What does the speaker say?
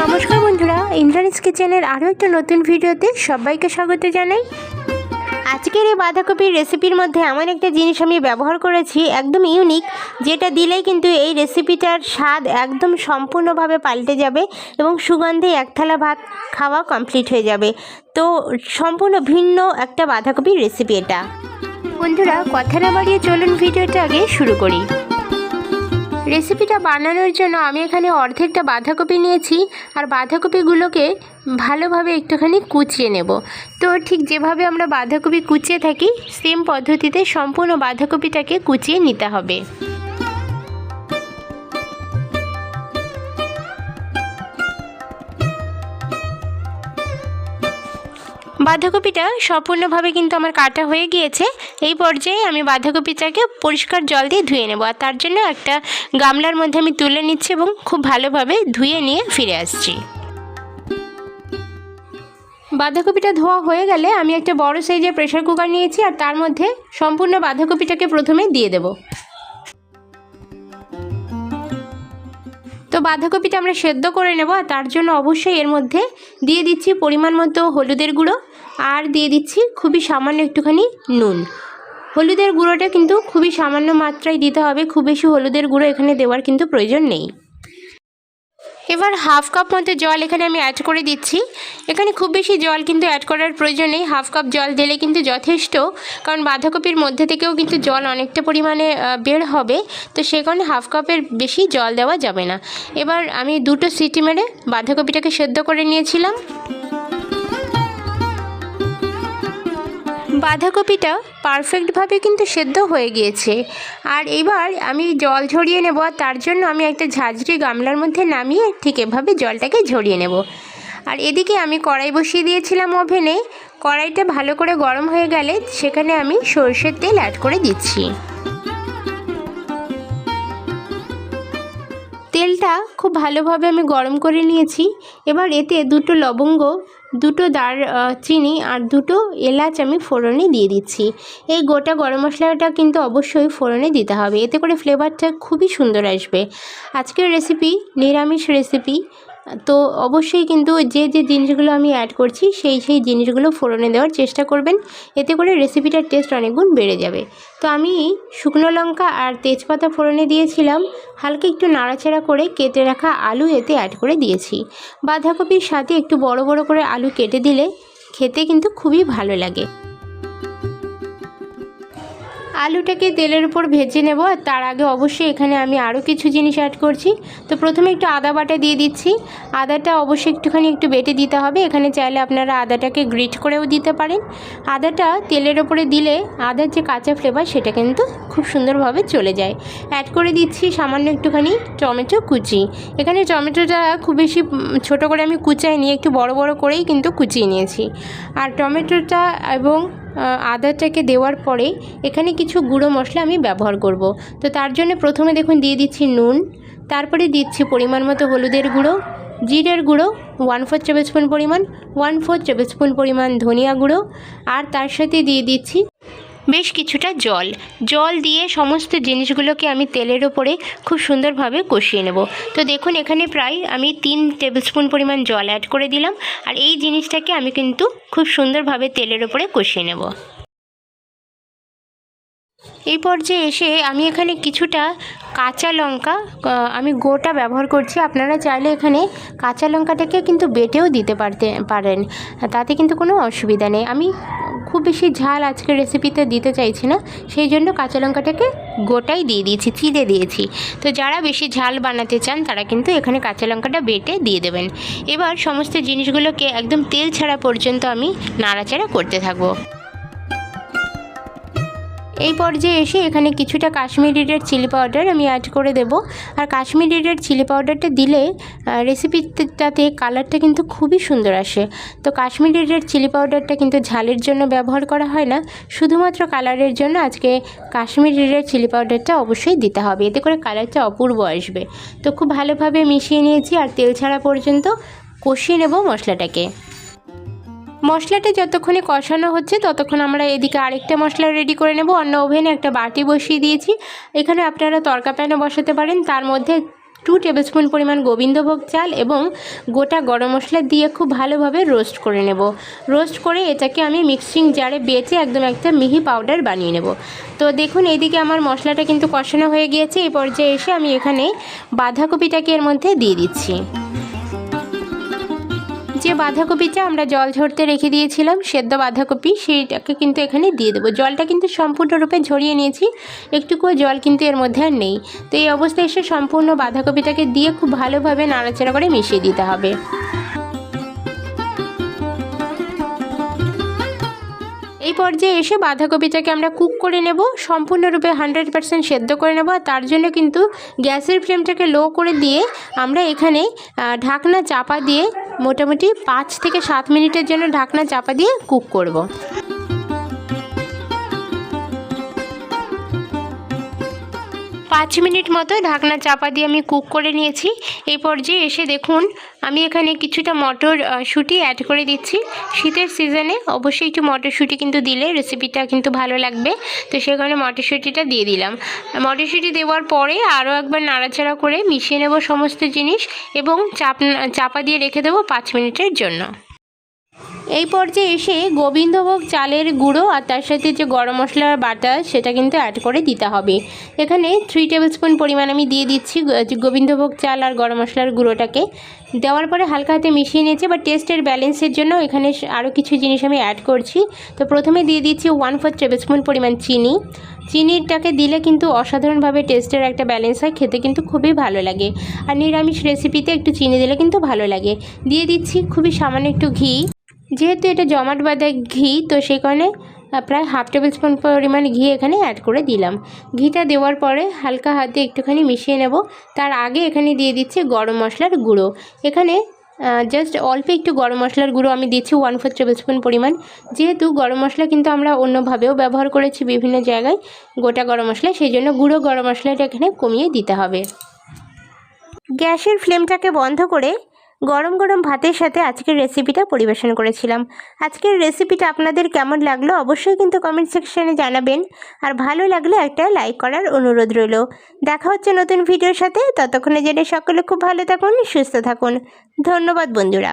নমস্কার বন্ধুরা ইন্দ্রানিস কিচেনের আরও একটা নতুন ভিডিওতে সবাইকে স্বাগত জানাই। আজকের এই বাঁধাকপির রেসিপির মধ্যে এমন একটা জিনিস আমি ব্যবহার করেছি, একদম ইউনিক, যেটা দিলেই কিন্তু এই রেসিপিটার স্বাদ একদম সম্পূর্ণভাবে পাল্টে যাবে এবং সুগন্ধে এক থালা ভাত খাওয়া কমপ্লিট হয়ে যাবে। তো সম্পূর্ণ ভিন্ন একটা বাঁধাকপির রেসিপি এটা। বন্ধুরা, কথা না বাড়িয়ে চলুন ভিডিওটা আগে শুরু করি। রেসিপিটা বানানোর জন্য আমি এখানে অর্ধেকটা বাঁধাকপি নিয়েছি আর বাঁধাকপিগুলোকে ভালোভাবে একটুখানি কুচিয়ে নেব। তো ঠিক যেভাবে আমরা বাঁধাকপি কুচিয়ে থাকি সেম পদ্ধতিতে সম্পূর্ণ বাঁধাকপিটাকে কুচিয়ে নিতে হবে। বাঁধাকপিটা সম্পূর্ণভাবে কিন্তু আমার কাটা হয়ে গিয়েছে। এই পর্যায়ে আমি বাঁধাকপিটাকে পরিষ্কার জল দিয়ে ধুয়ে নেব। আর তার জন্য একটা গামলার মধ্যে আমি তুলে নিচ্ছি এবং খুব ভালোভাবে ধুয়ে নিয়ে ফিরে আসছি। বাঁধাকপিটা ধোয়া হয়ে গেলে আমি একটা বড় সাইজের প্রেশার কুকার নিয়েছি আর তার মধ্যে সম্পূর্ণ বাঁধাকপিটাকে প্রথমে দিয়ে দেব। তো বাঁধাকপিটা আমরা সেদ্ধ করে নেব আর তার জন্য অবশ্যই এর মধ্যে দিয়ে দিচ্ছি পরিমাণ মতো হলুদের গুঁড়ো। আর দিয়ে দিচ্ছি খুবই সামান্য একটুখানি নুন। হলুদের গুঁড়োটা কিন্তু খুবই সামান্য মাত্রায় দিতে হবে, খুব বেশি হলুদের গুঁড়ো এখানে দেওয়ার কিন্তু প্রয়োজন নেই। এবার হাফ কাপ মতো জল এখানে আমি অ্যাড করে দিচ্ছি। এখানে খুব বেশি জল কিন্তু অ্যাড করার প্রয়োজন নেই, হাফ কাপ জল দিলে কিন্তু যথেষ্ট, কারণ বাঁধাকপির মধ্যে থেকেও কিন্তু জল অনেকটা পরিমাণে বের হবে, তো সে কারণে হাফ কাপের বেশি জল দেওয়া যাবে না। এবার আমি দুটো সিটি মেরে বাঁধাকপিটাকে সেদ্ধ করে নিয়েছিলাম। বাঁধাকপিটা পারফেক্টভাবে কিন্তু সেদ্ধ হয়ে গিয়েছে। আর এবার আমি জল ঝরিয়ে নেব আর তার জন্য আমি একটা ঝাঁঝরি গামলার মধ্যে নামিয়ে ঠিক এভাবে জলটাকে ঝরিয়ে নেব। আর এদিকে আমি কড়াই বসিয়ে দিয়েছিলাম ওভেনে। কড়াইটা ভালো করে গরম হয়ে গেলে সেখানে আমি সর্ষের তেল অ্যাড করে দিচ্ছি। তেলটা খুব ভালোভাবে আমি গরম করে নিয়েছি। এবার এতে দুটো লবঙ্গ দুটো দার চিনি আর দুটো এলাচ আমি ফোড়নে দিয়ে দিচ্ছি। এই গোটা গরম মশলাটা কিন্তু অবশ্যই ফোড়নে দিতে হবে। এতে করে ফ্লেভারটা খুবই সুন্দর আসবে। আজকের রেসিপি নিরামিষ রেসিপি তো অবশ্যই কিন্তু যে যে জিনিসগুলো আমি অ্যাড করছি, সেই সেই জিনিসগুলো ফোড়নে দেওয়ার চেষ্টা করবেন। এতে করে রেসিপিটার টেস্ট অনেক গুণ বেড়ে যাবে। তো আমি শুকনো লঙ্কা আর তেজপাতা ফোড়নে দিয়েছিলাম। হালকা একটু নাড়াচাড়া করে কেটে রাখা আলু এতে অ্যাড করে দিয়েছি। বাঁধাকপির সাথে একটু বড় বড় করে আলু কেটে দিলে খেতে কিন্তু খুবই ভালো লাগে। আলুটাকে তেলের উপর ভেজে নেব আর তার আগে অবশ্যই এখানে আমি আরও কিছু জিনিস অ্যাড করছি। তো প্রথমে একটু আদা বাটা দিয়ে দিচ্ছি। আদাটা অবশ্যই একটুখানি একটু বেটে দিতে হবে। এখানে চাইলে আপনারা আদাটাকে গ্রিট করেও দিতে পারেন। আদাটা তেলের ওপরে দিলে আদার যে কাঁচা ফ্লেভার সেটা কিন্তু খুব সুন্দরভাবে চলে যায়। অ্যাড করে দিচ্ছি সামান্য একটুখানি টমেটো কুচি। এখানে টমেটোটা খুব বেশি ছোট করে আমি কুচাই নিয়ে একটু বড় বড় করেই কিন্তু কুচিয়ে নিয়েছি। আর টমেটোটা এবং আদাটাকে দেওয়ার পরে এখানে কিছু গুঁড়ো মশলা আমি ব্যবহার করব। তো তার জন্য প্রথমে দেখুন দিয়ে দিচ্ছি নুন, তারপরে দিচ্ছি পরিমাণ মতো হলুদের গুঁড়ো, জিরের গুঁড়ো ওয়ান ফোর টেবিল স্পুন পরিমাণ ওয়ান ফোর টেবিল স্পুন পরিমাণ ধনিয়া গুঁড়ো, আর তার সাথে দিয়ে দিচ্ছি বেশ কিছুটা জল। জল দিয়ে সমস্ত জিনিসগুলোকে আমি তেলের ওপরে খুব সুন্দরভাবে কষিয়ে নেব। তো দেখুন, এখানে প্রায় আমি তিন টেবিলস্পুন পরিমাণ জল অ্যাড করে দিলাম। আর এই জিনিসটাকে আমি কিন্তু খুব সুন্দরভাবে তেলের ওপরে কষিয়ে নেব। এই পর্যায়ে এসে আমি এখানে কিছুটা কাঁচা লঙ্কা আমি গোটা ব্যবহার করছি। আপনারা চাইলে এখানে কাঁচা লঙ্কাটাকে কিন্তু বেটেও দিতে পারতে, পারেন। তাতে কিন্তু কোনো অসুবিধা নেই। আমি খুব বেশি ঝাল আজকে রেসিপিতে দিতে চাইছি না। সেই জন্য কাঁচা লঙ্কাটাকে গোটাই দিয়ে দিয়েছি, চিড়ে দিয়েছি। তো যারা বেশি ঝাল বানাতে চান, তারা কিন্তু এখানে কাঁচা লঙ্কাটা বেটে দিয়ে দেবেন। এবার সমস্ত জিনিসগুলোকে একদম তেল ছাড়া পর্যন্ত আমি নাড়াচাড়া করতে থাকব। এই পর্যায়ে এসে এখানে কিছুটা কাশ্মীরি রেড চিলি পাউডার আমি অ্যাড করে দেব। আর কাশ্মীরি রেড চিলি পাউডারটা দিলে রেসিপিটাতে কালারটা কিন্তু খুবই সুন্দর আসে। তো কাশ্মীরি রেড চিলি পাউডারটা কিন্তু ঝালের জন্য ব্যবহার করা হয় না, শুধুমাত্র কালারের জন্য আজকে কাশ্মীরি রেড চিলি পাউডারটা অবশ্যই দিতে হবে। এতে করে কালারটা অপূর্ব আসবে। তো খুব ভালোভাবে মিশিয়ে নিয়েছি, আর তেল ছাড়া পর্যন্ত কষিয়ে নেব মশলাটাকে। মশলাটা যতক্ষণে কষানো হচ্ছে, ততক্ষণ আমরা এদিকে আরেকটা মশলা রেডি করে নেব। অন্য ওভেনে একটা বাটি বসিয়ে দিয়েছি। এখানে আপনারা তরকা প্যানও বসাতে পারেন। তার মধ্যে টু টেবিলস্পুন পরিমাণ গোবিন্দভোগ চাল এবং গোটা গরম মশলা দিয়ে খুব ভালোভাবে রোস্ট করে নেব। রোস্ট করে এটাকে আমি মিক্সিং জারে বেটে একদম একটা মিহি পাউডার বানিয়ে নেব। তো দেখুন এইদিকে আমার মশলাটা কিন্তু কষানো হয়ে গিয়েছে। এই পর্যায়ে এসে আমি এখানে বাঁধাকপিটাকে এর মধ্যে দিয়ে দিচ্ছি। যে বাঁধাকপিটা আমরা জল ঝরতে রেখে দিয়েছিলাম, সেদ্ধ বাঁধাকপি সেইটাকে কিন্তু এখানে দিয়ে দেবো। জলটা কিন্তু সম্পূর্ণরূপে ঝরিয়ে নিয়েছি, একটুকুও জল কিন্তু এর মধ্যে আর নেই। তো এই অবস্থায় এসে সম্পূর্ণ বাঁধাকপিটাকে দিয়ে খুব ভালোভাবে নাড়াচাড়া করে মিশিয়ে দিতে হবে। পর্যায়ে এসে বাঁধাকপিটাকে আমরা কুক করে নেব, সম্পূর্ণরূপে হান্ড্রেড পারসেন্ট সেদ্ধ করে নেব তার জন্য কিন্তু গ্যাসের ফ্লেমটাকে লো করে দিয়ে আমরা এখানে ঢাকনা চাপা দিয়ে মোটামুটি পাঁচ থেকে সাত মিনিটের জন্য ঢাকনা চাপা দিয়ে কুক করব। পাঁচ মিনিট মতো ঢাকনা চাপা দিয়ে আমি কুক করে নিয়েছি। এই পর্যায়ে এসে দেখুন আমি এখানে কিছুটা মটর আহ, শুঁটি অ্যাড করে দিচ্ছি। শীতের সিজনে অবশ্যই একটু মটরশুঁটি কিন্তু দিলে রেসিপিটা কিন্তু ভালো লাগবে। তো কারণে মটরশুঁটিটা দিয়ে দিলাম। মটরশুঁটি দেওয়ার পরে আরও একবার নাড়াচাড়া করে মিশিয়ে নেব সমস্ত জিনিস এবং চাপ চাপা দিয়ে রেখে দেবো পাঁচ মিনিটের জন্য। এই পর্যায়ে এসে গোবিন্দভোগ চালের গুঁড়ো আর তার সাথে যে গরম মশলার বাটা, সেটা কিন্তু অ্যাড করে দিতে হবে। এখানে থ্রি টেবিল স্পুন পরিমাণ আমি দিয়ে দিচ্ছি গোবিন্দভোগ চাল আর গরম মশলার গুঁড়োটাকে। দেওয়ার পরে হালকা হাতে মিশিয়ে নিয়েছি বা টেস্টের ব্যালেন্সের জন্য এখানে আরও কিছু জিনিস আমি অ্যাড করছি। তো প্রথমে দিয়ে দিচ্ছি ওয়ান ফোর টেবিল স্পুন পরিমাণ চিনি। চিনিটাকে দিলে কিন্তু অসাধারণভাবে টেস্টের একটা ব্যালেন্স হয়, খেতে কিন্তু খুবই ভালো লাগে। আর নিরামিষ রেসিপিতে একটু চিনি দিলে কিন্তু ভালো লাগে। দিয়ে দিচ্ছি খুবই সামান্য একটু ঘি। যেহেতু এটা জমাট বাঁধা ঘি, তো কারণে প্রায় হাফ টেবিল স্পুন পরিমাণ ঘি এখানে অ্যাড করে দিলাম। ঘিটা দেওয়ার পরে হালকা হাতে একটুখানি মিশিয়ে নেব। তার আগে এখানে দিয়ে দিচ্ছে গরম মশলার গুঁড়ো। এখানে জাস্ট অল্প একটু গরম মশলার গুঁড়ো আমি দিচ্ছি ওয়ান ফোর টেবিল স্পুন পরিমাণ। যেহেতু গরম মশলা কিন্তু আমরা অন্যভাবেও ব্যবহার করেছি বিভিন্ন জায়গায় গোটা গরম মশলা, সেই জন্য গুঁড়ো গরম মশলাটা এখানে কমিয়ে দিতে হবে। গ্যাসের ফ্লেমটাকে বন্ধ করে গরম গরম ভাতের সাথে আজকের রেসিপিটা পরিবেশন করেছিলাম। আজকের রেসিপিটা আপনাদের কেমন লাগল অবশ্যই কিন্তু কমেন্ট সেকশানে জানাবেন। আর ভালো লাগলে একটা লাইক করার অনুরোধ রইল। দেখা হচ্ছে নতুন ভিডিওর সাথে। ততক্ষণে জেনে সকলে খুব ভালো থাকুন, সুস্থ থাকুন। ধন্যবাদ বন্ধুরা।